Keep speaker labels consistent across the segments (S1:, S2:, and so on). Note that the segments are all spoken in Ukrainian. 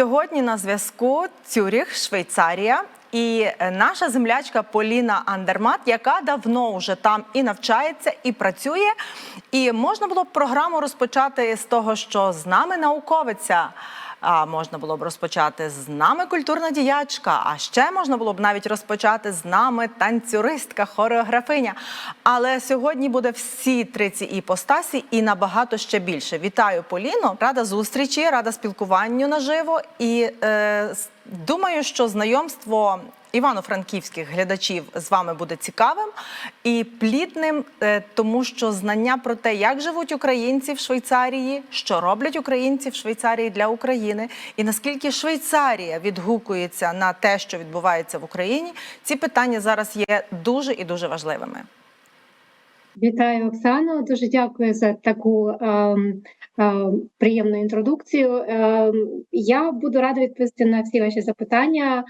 S1: Сьогодні на зв'язку Цюріх, Швейцарія. І е, наша землячка Поліна Андермат, яка давно вже там і навчається, і працює. І можна було б програму розпочати з того, що з нами науковиця. А можна було б розпочати з нами культурна діячка, а ще можна було б навіть розпочати з нами танцюристка, хореографиня. Але сьогодні буде всі три ці іпостасі і набагато ще більше. Вітаю Поліно, рада зустрічі, рада спілкуванню наживо. І е, думаю, що знайомство івано-франківських глядачів з вами буде цікавим і плідним, е, тому що знання про те, як живуть українці в Швейцарії, що роблять українці в Швейцарії для України, і наскільки Швейцарія відгукується на те, що відбувається в Україні, ці питання зараз є дуже і дуже важливими.
S2: Вітаю, Оксано. Дуже дякую за таку е, е, приємну інтродукцію. Е, я буду рада відповісти на всі ваші запитання.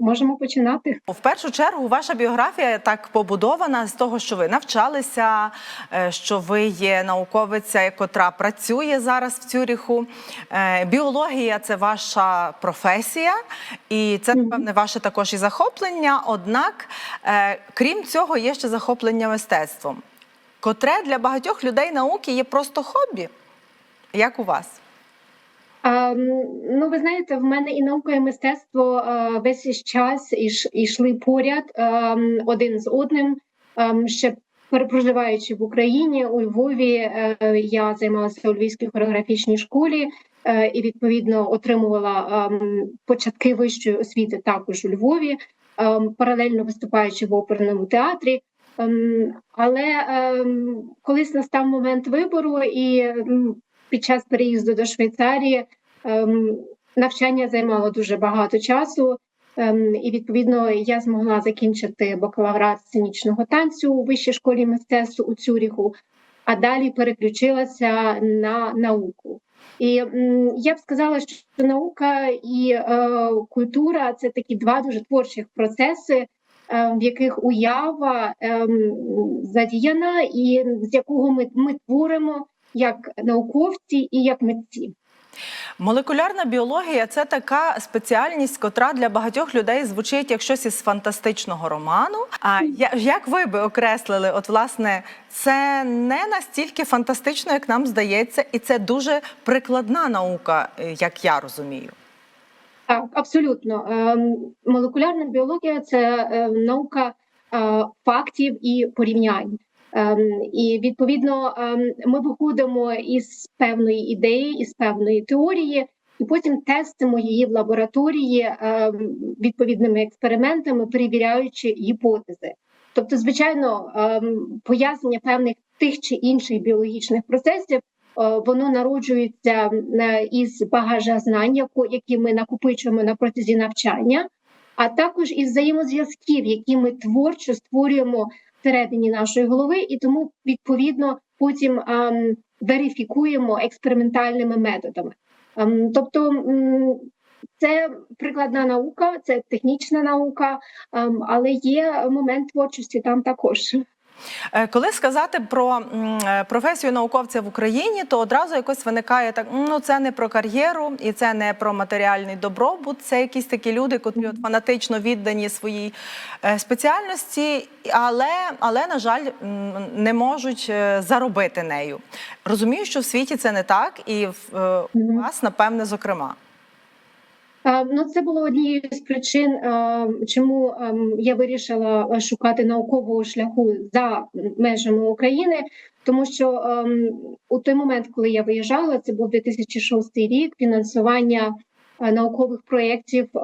S2: Можемо починати.
S1: В першу чергу, ваша біографія так побудована з того, що ви навчалися, е, що ви є науковиця, котра працює зараз в Цюріху. Е, Біологія це ваша професія, і це, напевне, ваше також і захоплення. Однак, е, крім цього, є ще захоплення мистецтвом, котре для багатьох людей науки є просто хобі. Як у вас?
S2: Ну, ви знаєте, в мене і наука, і мистецтво весь час іш, ішли поряд один з одним. Ще перепроживаючи в Україні у Львові, е, я займалася у Львівській хореографічній школі е, і відповідно отримувала початки вищої освіти також у Львові, паралельно виступаючи в оперному театрі. Але колись настав момент вибору, і під час переїзду до Швейцарії навчання займало дуже багато часу, ем, і відповідно я змогла закінчити бакалаврат сценічного танцю у вищій школі мистецтв у Цюріху, а далі переключилася на науку. І я б сказала, що наука і е, культура це такі два дуже творчих процеси, е, в яких уява ем, задіяна, і з якого ми, ми творимо як науковці і як митці.
S1: Молекулярна біологія це така спеціальність, котра для багатьох людей звучить як щось із фантастичного роману. А як ви би окреслили, от власне, це не настільки фантастично, як нам здається, і це дуже прикладна наука, е, як я розумію.
S2: Так, абсолютно. Ем, Молекулярна біологія це е, наука е, фактів і порівнянь. Ем, І відповідно ем, ми виходимо із певної ідеї, із певної теорії, і потім тестимо її в лабораторії ем, відповідними експериментами, перевіряючи гіпотези. Тобто, звичайно, пояснення певних тих чи інших біологічних процесів Е, воно народжується із багажа знань, які ми накопичуємо на протязі навчання, а також із взаємозв'язків, які ми творчо створюємо всередині нашої голови, і тому відповідно потім ем, верифікуємо експериментальними методами. Ем, тобто ем, це прикладна наука, це технічна наука, ем, але є момент творчості там також.
S1: Е, Коли сказати про е, професію науковця в Україні, то одразу якось виникає так: ну це не про кар'єру і це не про матеріальний добробут. Це якісь такі люди, котрі от фанатично віддані своїй е, спеціальності, але, але на жаль, не можуть заробити нею. Розумію, що в світі це не так, і в у вас, напевне, зокрема.
S2: Е, Ну, це було однією з причин, е, чому ем, я вирішила е, шукати наукового шляху за межами України, тому що у той момент, коли я виїжджала, це був 2006 рік. Фінансування е, наукових проєктів е,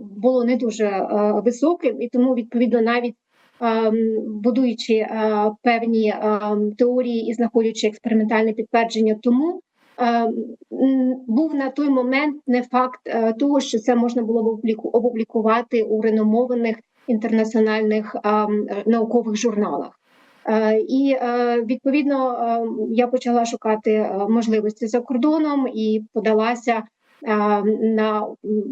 S2: було не дуже е, високим, і тому відповідно навіть. Будуючи е, певні теорії і знаходячи експериментальне підтвердження тому, е, був на той момент не факт е, того, що це можна було опублікувати у реномованих інтернаціональних е, е, наукових журналах. Е, І е, відповідно е, я почала шукати е, можливості за кордоном і подалася е, на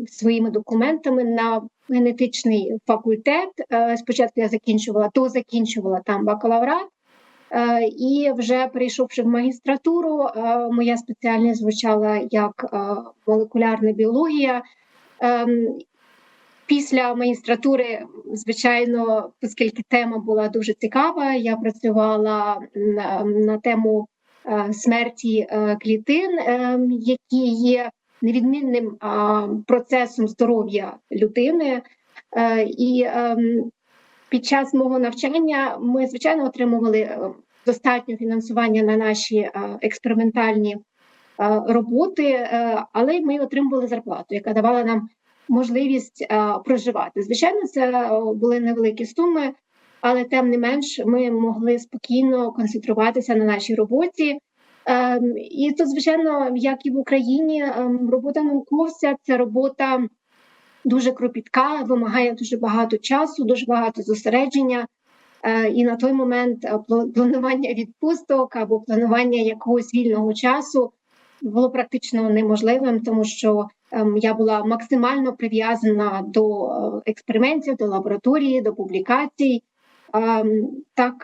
S2: своїми документами на генетичний факультет. Е, Спочатку я закінчувала, то закінчувала там бакалаврат. Е, І вже перейшовши в магістратуру, е, моя спеціальність звучала як е, молекулярна біологія. Ем, Після магістратури, звичайно, оскільки тема була дуже цікава, я працювала на, на тему смерті клітин, е, які є невідмінним процесом здоров'я людини. І ем, під час мого навчання ми, звичайно, отримували е, достатньо фінансування на наші е, експериментальні е, роботи, але ми отримували зарплату, яка давала нам можливість проживати. Звичайно, це були невеликі суми, але тим не менш ми могли спокійно концентруватися на нашій роботі. Ем, І тут, звичайно, як і в Україні, ем, робота науковця це робота дуже кропітка, вимагає дуже багато часу, дуже багато зосередження. Е, І на той момент е, планування відпусток або планування якогось вільного часу було практично неможливим, тому що ем, я була максимально прив'язана до е, експериментів, до лабораторії, до публікацій. Ем, Так,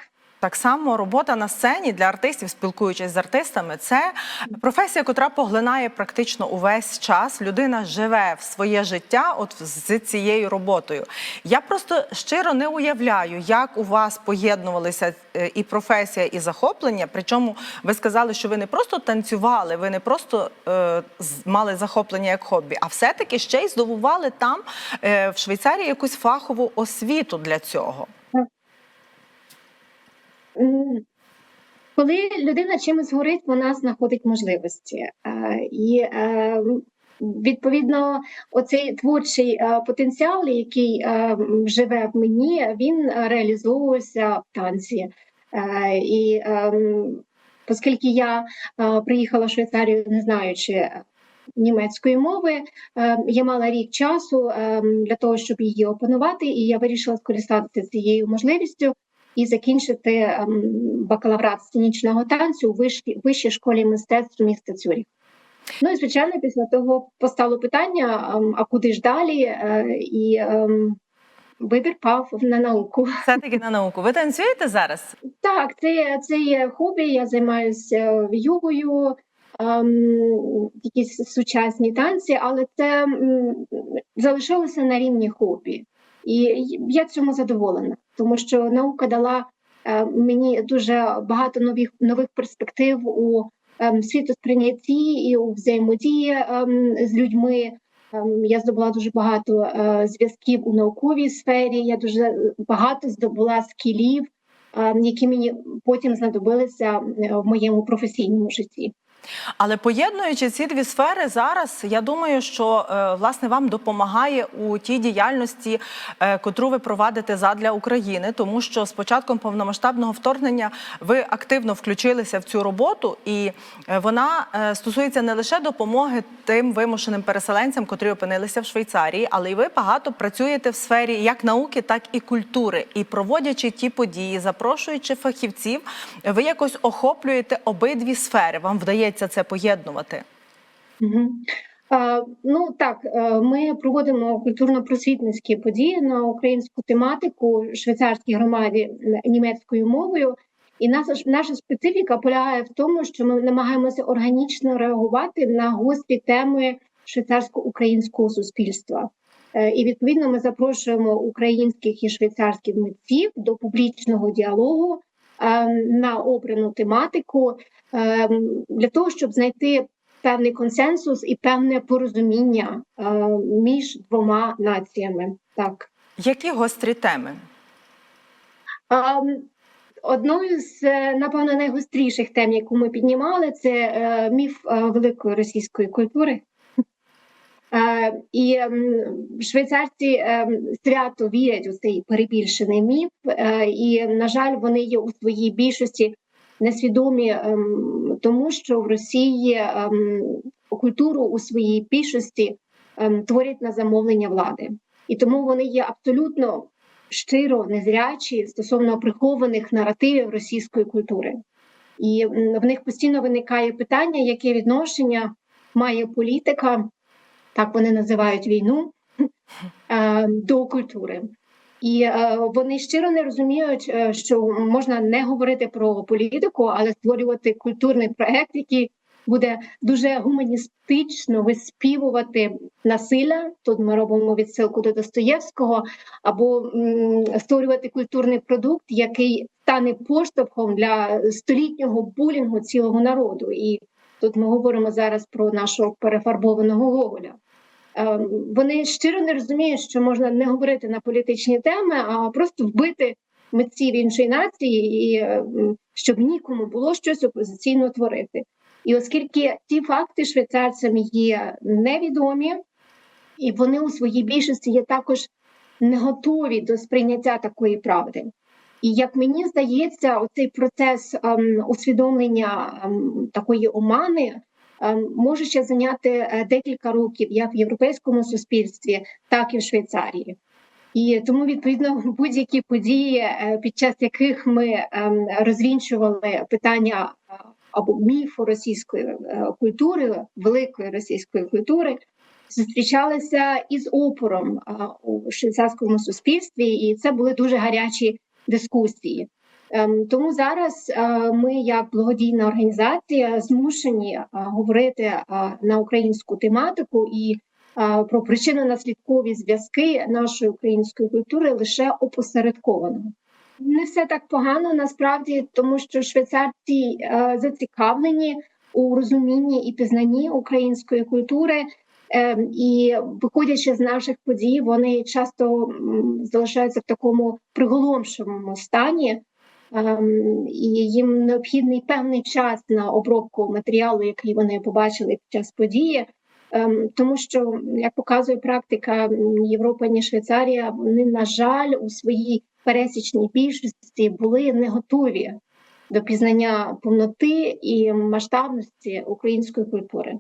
S1: Так само робота на сцені для артистів, спілкуючись з артистами, це професія, котра поглинає практично увесь час. Людина живе в своє життя, от з цією роботою. Я просто щиро не уявляю, як у вас поєднувалися е, і професія, і захоплення. Причому ви сказали, що ви не просто танцювали, ви не просто е, мали захоплення як хобі, а все-таки ще й здобували там е, в Швейцарії якусь фахову освіту для цього.
S2: Коли людина чимось горить, вона знаходить можливості. Е, І е, відповідно, оцей творчий е, потенціал, який живе в мені, він реалізовується в танці. І оскільки я приїхала в Швейцарію, не знаючи німецької мови, я мала рік часу для того, щоб її опанувати, і я вирішила скористатися цією можливістю і закінчити ем, бакалаврат сценічного танцю у вищій, вищій школі мистецтв міста Цюріх. Ну і звичайно, після того постало питання: ем, а куди ж далі? Е, І ем, вибір пав на науку.
S1: Все-таки на науку. Ви танцюєте зараз?
S2: Так, це, це є хобі. Я займаюся йогою, ем, якісь сучасні танці, але це залишилося на рівні хобі. І я цьому задоволена, тому що наука дала е, мені дуже багато нових нових перспектив у ем, світосприйнятті і у взаємодії ем, з людьми. Ем, Я здобула дуже багато е, зв'язків у науковій сфері. Я дуже багато здобула скілів, які мені потім знадобилися е, в моєму професійному житті.
S1: Але поєднуючи ці дві сфери зараз, я думаю, що е, власне вам допомагає у тій діяльності, е, котру ви провадите задля України, тому що з початком повномасштабного вторгнення ви активно включилися в цю роботу, і е, вона стосується не лише допомоги тим вимушеним переселенцям, котрі опинилися в Швейцарії, але й ви багато працюєте в сфері як науки, так і культури. І проводячи ті події, запрошуючи фахівців, ви якось охоплюєте обидві сфери. Вам вдається це поєднувати.
S2: Угу. Ну так, е, ми проводимо культурно-просвітницькі події на українську тематику швейцарській громаді німецькою мовою. І наша, наша специфіка полягає в тому, що ми намагаємося органічно реагувати на гострі теми швейцарсько-українського суспільства. Е, І відповідно ми запрошуємо українських і швейцарських митців до публічного діалогу на обрану тематику е, для того, щоб знайти певний консенсус і певне порозуміння е, між двома націями. Так
S1: Які гострі теми?
S2: одною з е, напевно найгостріших тем, яку ми піднімали, це е, міф великої російської культури. Е, І м, швейцарці е, свято вірять у цей перебільшений міф, е, і на жаль, вони є у своїй більшості несвідомі, ем, тому що в Росії ем, культуру у своїй більшості ем, творять на замовлення влади, і тому вони є абсолютно щиро незрячі стосовно прихованих наративів російської культури. І в них постійно виникає питання, яке відношення має політика, так вони називають війну, е, до культури. І е, вони щиро не розуміють, е, що можна не говорити про політику, але створювати культурний проект, який буде дуже гуманістично виспівувати насилля. Тут ми робимо відсилку до Достоєвського, або м, створювати культурний продукт, який стане поштовхом для столітнього булінгу цілого народу. І тут ми говоримо зараз про нашого перефарбованого Гоголя. Е, Вони щиро не розуміють, що можна не говорити на політичні теми, а просто вбити митців іншої нації, і е, щоб нікому було щось опозиційно творити. І оскільки ті факти швейцарцям є невідомі, і вони у своїй більшості є також не готові до сприйняття такої правди. І як мені здається, оцей процес ем, усвідомлення ем, такої омани ем, може ще зайняти е, декілька років як в європейському суспільстві, так і в Швейцарії. І тому відповідно будь-які події, е, під час яких ми ем, розвінчували питання е, або міфу російської культури, великої російської культури, зустрічалися із опором у швейцарському суспільстві, і це були дуже гарячі дискусії. Ем, Тому зараз е, ми, як благодійна організація, змушені е, говорити е, на українську тематику і про причинно-наслідкові зв'язки нашої української культури лише опосередковано. Не все так погано насправді, тому що швейцарці зацікавлені у розумінні і пізнанні української культури. Ем, І виходячи з наших подій, вони часто залишаються в такому приголомшеному стані, Ем, і їм необхідний певний час на обробку матеріалу, який вони побачили під час події. Ем, Тому що, як показує практика Європа, ні Швейцарія, вони, на жаль, у своїй пересічній більшості були не готові до пізнання повноти і масштабності української культури.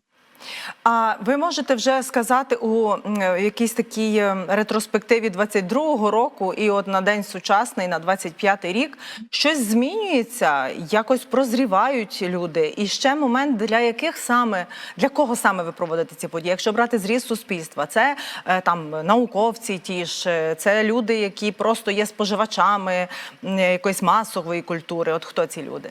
S1: А ви можете вже сказати у якійсь такій е, ретроспективі 22-го року і от на день сучасний, на 25-й рік, щось змінюється, якось прозрівають люди. І ще момент, для яких саме для кого саме ви проводите ці події? Якщо брати зріз суспільства, це е, там науковці, ті ж е, це люди, які просто є споживачами якоїсь масової культури. От хто ці люди?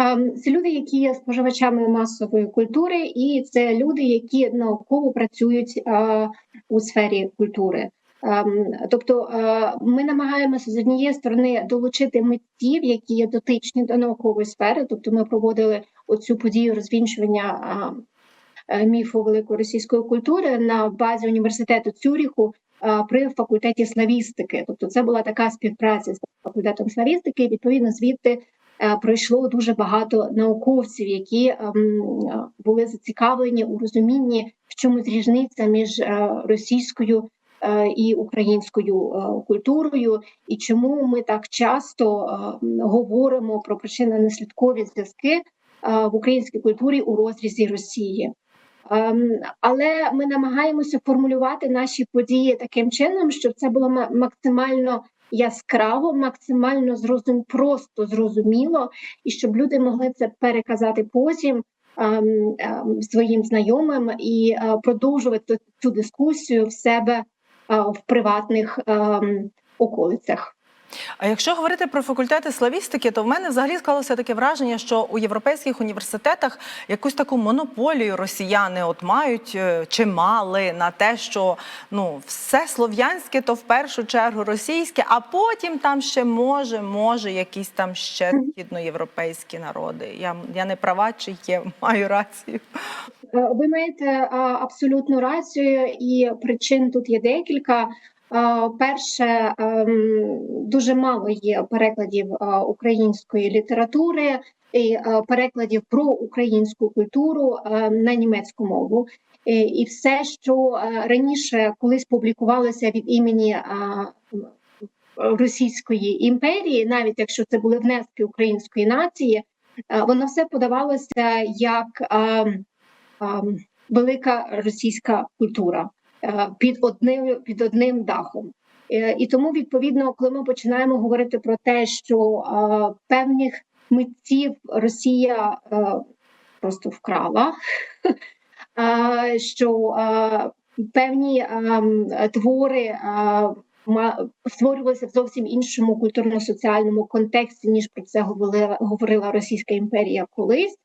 S2: Ем, Це люди, які є споживачами масової культури, і це люди, які науково працюють е, у сфері культури. Ем, Тобто е, ми намагаємося з однієї сторони долучити митців, які є дотичні до наукової сфери. Тобто, ми проводили оцю подію розвінчування е, міфу великої російської культури на базі університету Цюріху при факультеті славістики. Тобто, це була така співпраця з факультетом славістики. і, Відповідно, звідти пройшло дуже багато науковців, які ем, е, були зацікавлені у розумінні, в чому різниця між е, російською е, і українською е, культурою, і чому ми так часто е, говоримо про причинно-наслідкові зв'язки е, в українській культурі у розрізі Росії. Ем, Але ми намагаємося формулювати наші події таким чином, щоб це було максимально яскраво, максимально зрозум... просто зрозуміло, і щоб люди могли це переказати потім ем, ем, своїм знайомим і е, продовжувати цю дискусію в себе е, в приватних ем, околицях.
S1: А якщо говорити про факультети славістики, то в мене взагалі склалося таке враження, що у європейських університетах якусь таку монополію росіяни от мають е, чи мали на те, що ну все слов'янське, то в першу чергу російське, а потім там ще може, може, якісь там ще східноєвропейські народи. Я, я не права, чи є маю рацію.
S2: Е, Ви маєте а, абсолютну рацію, і причин тут є декілька. А, Перше, ем, дуже мало є перекладів української літератури і перекладів про українську культуру на німецьку мову. І все, що раніше колись публікувалося від імені Російської імперії, навіть якщо це були внески української нації, воно все подавалося як а, а, велика російська культура е, під одним під одним дахом. Е, І тому, відповідно, коли ми починаємо говорити про те, що певних митців Росія е, просто вкрала, що певні твори створювалися в зовсім іншому культурно-соціальному контексті, ніж про це говорила, говорила Російська імперія колись.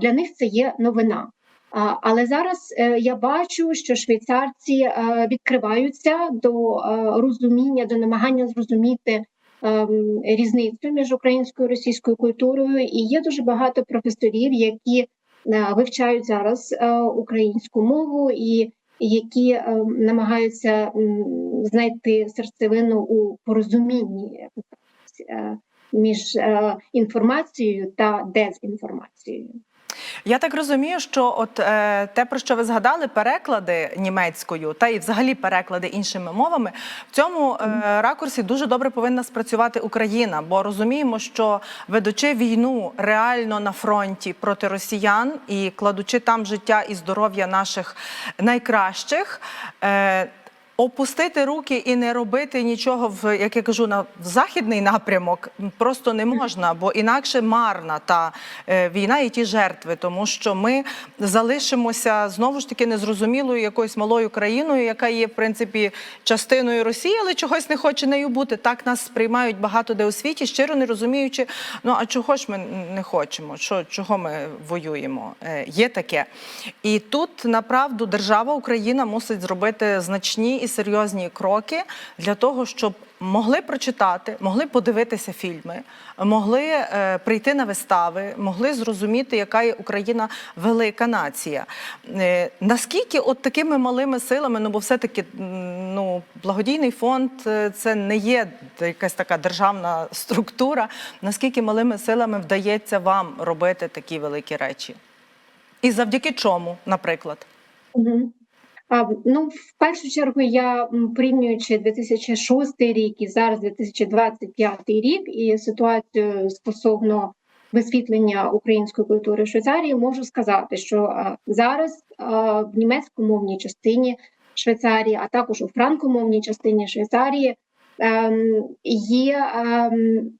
S2: Для них це є новина. Але зараз е, я бачу, що швейцарці е, відкриваються до е, розуміння, до намагання зрозуміти ем, різницю між українською і російською культурою. І є дуже багато професорів, які вивчають зараз українську мову і які намагаються знайти серцевину у порозумінні між інформацією та дезінформацією.
S1: Я так розумію, що от е, те, про що ви згадали, переклади німецькою та і взагалі переклади іншими мовами, в цьому е, ракурсі дуже добре повинна спрацювати Україна, бо розуміємо, що ведучи війну реально на фронті проти росіян і кладучи там життя і здоров'я наших найкращих. Е, Опустити руки і не робити нічого в як я кажу, на в західний напрямок просто не можна, бо інакше марна та е, війна і ті жертви, тому що ми залишимося знову ж таки незрозумілою якоюсь малою країною, яка є в принципі частиною Росії, але чогось не хоче нею бути. Так нас сприймають багато де у світі, щиро не розуміючи, ну а чого ж ми не хочемо? Що чого ми воюємо? Е, є таке. І тут направду держава Україна мусить зробити значні і серйозні кроки для того, щоб могли прочитати, могли подивитися фільми, могли е, прийти на вистави, могли зрозуміти, яка є Україна велика нація. Е, наскільки от такими малими силами, ну бо все-таки ну, благодійний фонд е, це не є якась така державна структура. Наскільки малими силами вдається вам робити такі великі речі? І завдяки чому, наприклад?
S2: Мгм. Ну, в першу чергу, я порівнюючи 2006 рік і зараз 2025 рік, і ситуацію стосовно висвітлення української культури в Швейцарії, можу сказати, що зараз в німецькомовній частині Швейцарії, а також у франкомовній частині Швейцарії ем, є ем,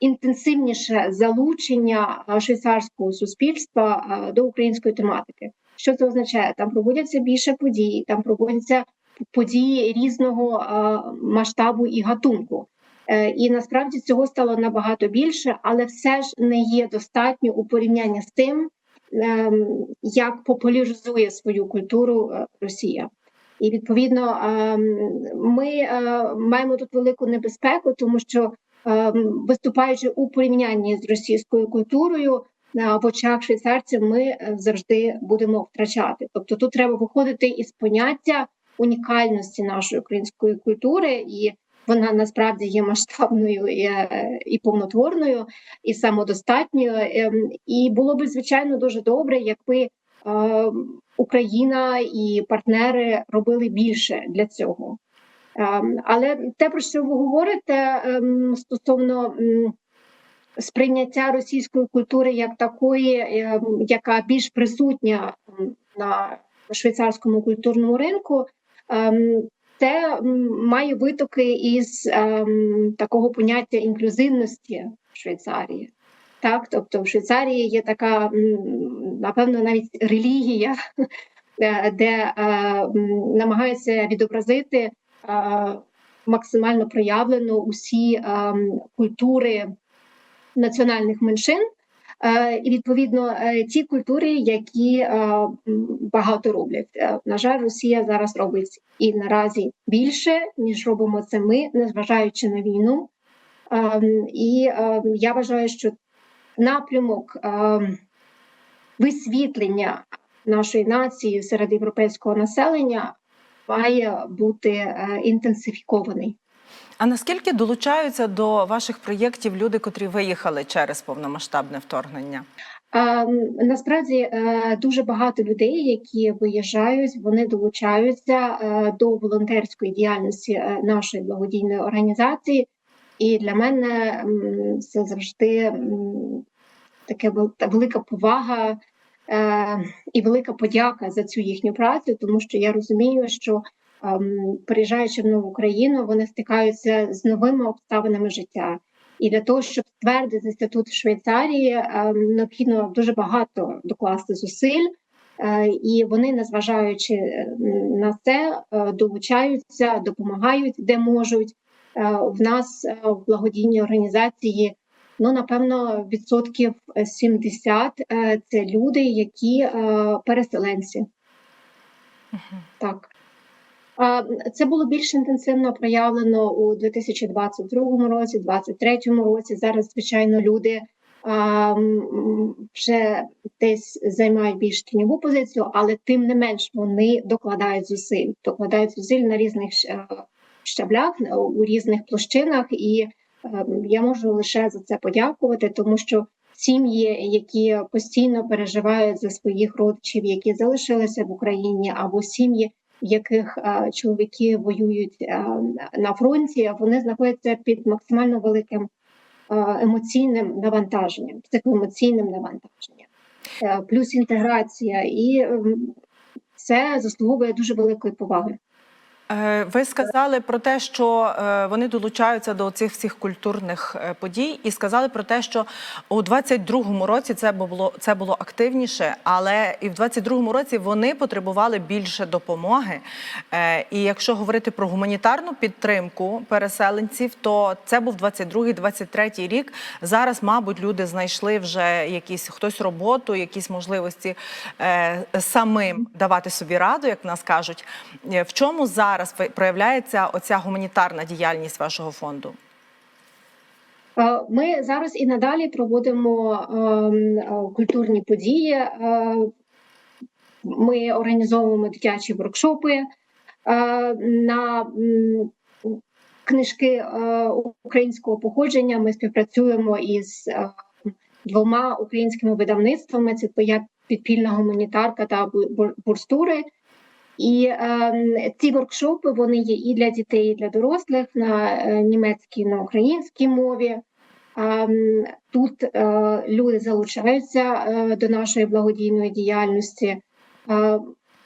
S2: інтенсивніше залучення швейцарського суспільства до української тематики. Що це означає? Там проводяться більше подій, там проводяться події різного а, масштабу і гатунку. Е, І насправді цього стало набагато більше, але все ж не є достатньо у порівнянні з тим, ем, як популяризує свою культуру е, Росія. І відповідно ем, ми е, маємо тут велику небезпеку, тому що ем, виступаючи у порівнянні з російською культурою, е, в очах швейцарців ми е, завжди будемо втрачати. Тобто тут треба виходити із поняття унікальності нашої української культури, і вона насправді є масштабною і, е, і повнотворною, і самодостатньою. Ем, І було би звичайно дуже добре, якби е, Україна і партнери робили більше для цього. Ем, Але те, про що ви говорите ем, стосовно сприйняття російської культури як такої, ем, яка більш присутня на швейцарському культурному ринку, ем, це має витоки із ем, такого поняття інклюзивності в Швейцарії. Так, тобто в Швейцарії є така, напевно, навіть релігія, е, де е, намагаються відобразити е, максимально проявлено усі культури національних меншин. Е, І відповідно е, ті культури, які е, багато роблять. На жаль, Росія зараз робить і наразі більше, ніж робимо це ми, незважаючи на війну. Ем, І е, я вважаю, що напрямок ем, висвітлення нашої нації серед європейського населення має бути інтенсифікований.
S1: А наскільки долучаються до ваших проєктів люди, котрі виїхали через повномасштабне вторгнення?
S2: Насправді е, дуже багато людей, які виїжджають, вони долучаються е, до волонтерської діяльності е, нашої благодійної організації. І для мене це завжди таке велика повага і велика подяка за цю їхню працю, тому що я розумію, що ем, приїжджаючи в нову країну, вони стикаються з новими обставинами життя. І для того, щоб ствердитися тут в Швейцарії, ем, необхідно дуже багато докласти зусиль. Е, І вони, незважаючи е, на це, е, долучаються, допомагають де можуть. В нас в благодійній організації ну напевно відсотків 70 е, це люди, які переселенці. Так. Це було більш інтенсивно проявлено у 2022 році, 2023 році. Зараз, звичайно, люди вже десь займають більш тіньову позицію, але тим не менш вони докладають зусиль, докладають зусиль на різних щаблях, у різних площинах, і я можу лише за це подякувати, тому що сім'ї, які постійно переживають за своїх родичів, які залишилися в Україні, або сім'ї, яких е, чоловіки воюють е, на фронті, вони знаходяться під максимально великим е, емоційним навантаженням, психоемоційним навантаженням, плюс інтеграція, і це заслуговує дуже великої поваги.
S1: Е, Ви сказали про те, що е, вони долучаються до цих всіх культурних е, подій, і сказали про те, що у 22-му році це було це було активніше, але і в 22-му році вони потребували більше допомоги. І якщо говорити про гуманітарну підтримку переселенців, то це був 22-23 рік. Зараз, мабуть, люди знайшли вже якісь хтось роботу, якісь можливості самим давати собі раду, як в нас кажуть. В чому зараз ви- проявляється оця гуманітарна діяльність вашого фонду?
S2: Е, Ми зараз і надалі проводимо ем, е, культурні події. Е, Ми організовуємо дитячі воркшопи на книжки українського походження. Ми співпрацюємо із двома українськими видавництвами: це «Твоя підпільна гуманітарка та бурстури. І е, ці воркшопи вони є і для дітей, і для дорослих на е, німецькій, на українській мові. Ем, Тут е, люди залучаються е, до нашої благодійної діяльності.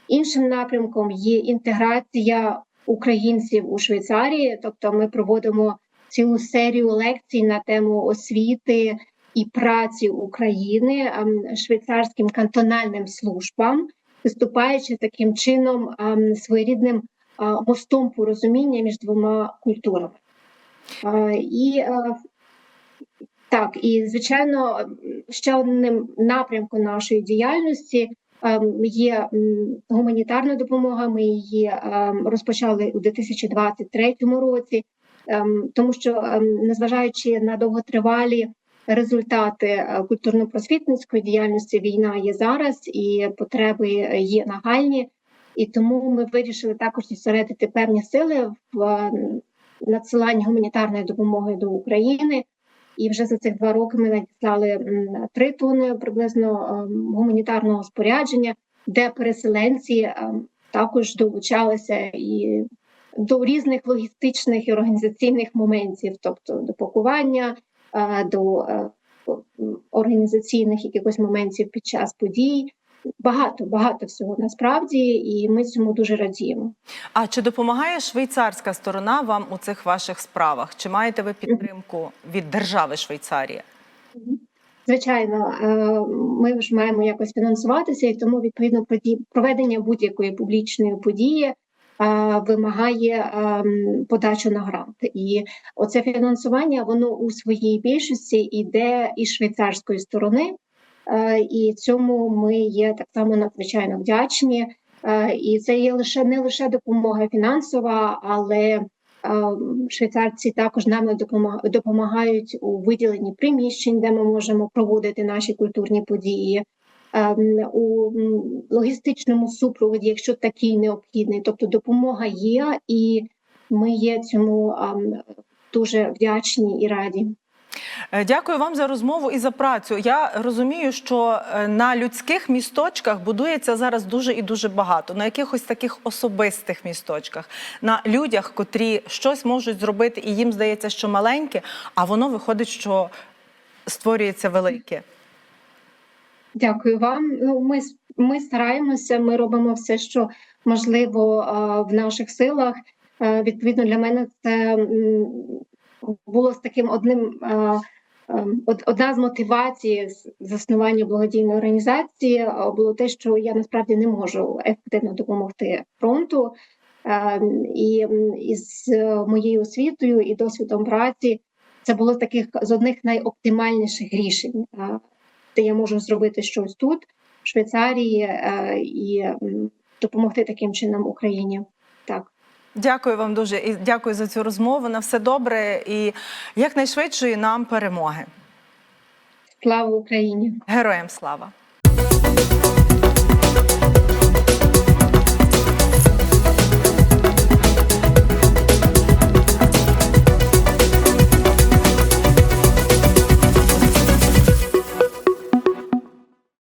S2: Іншим напрямком є інтеграція українців у Швейцарії, тобто ми проводимо цілу серію лекцій на тему освіти і праці України ем, швейцарським кантональним службам, виступаючи таким чином своєрідним мостом порозуміння між двома культурами. І так, і звичайно, ще одним напрямком нашої діяльності є гуманітарна допомога. Ми її розпочали у 2023 році, ем, тому що, ем, незважаючи на довготривалі результати е, культурно-просвітницької діяльності, війна є зараз і потреби є нагальні. І тому ми вирішили також зосередити певні сили в е, надсиланні гуманітарної допомоги до України. І вже за цих два роки ми надіслали три тони приблизно ем, гуманітарного спорядження, де переселенці також долучалися і до різних логістичних і організаційних моментів, тобто до пакування, е, до е, організаційних якихось моментів під час подій. Багато багато всього насправді, і ми цьому дуже радіємо.
S1: А чи допомагає швейцарська сторона вам у цих ваших справах? Чи маєте ви підтримку від держави Швейцарія?
S2: Звичайно, е, ми ж маємо якось фінансуватися, і тому відповідно проведення будь-якої публічної події е, вимагає подачу на грант. І оце фінансування воно у своїй більшості йде із швейцарської сторони, і цьому ми є так само надзвичайно вдячні. І це є лише не лише допомога фінансова, але швейцарці також нам допома- допомагають у виділенні приміщень, де ми можемо проводити наші культурні події, у логістичному супроводі, якщо такий необхідний. Тобто допомога є, і ми є цьому ем, дуже вдячні і раді.
S1: Е, Дякую вам за розмову і за працю. Я розумію, що е, на людських місточках будується зараз дуже і дуже багато, на якихось таких особистих місточках, на людях, котрі щось можуть зробити, і їм здається, що маленьке, а воно виходить, що створюється велике.
S2: Дякую вам. Ну, ми, ми стараємося, ми робимо все, що можливо в наших силах. Е, Відповідно, для мене це було з таким одним ем, од- одна з мотивацій заснування благодійної організації було те, що я насправді не можу ефективно допомогти фронту. Ем, І із е, моєю освітою і досвідом праці це було таких з одних найоптимальніших рішень, де я можу зробити щось тут, в Швейцарії, е, і допомогти таким чином Україні. Так.
S1: Дякую вам дуже і дякую за цю розмову. На все добре і якнайшвидшої нам перемоги.
S2: Слава Україні!
S1: Героям слава!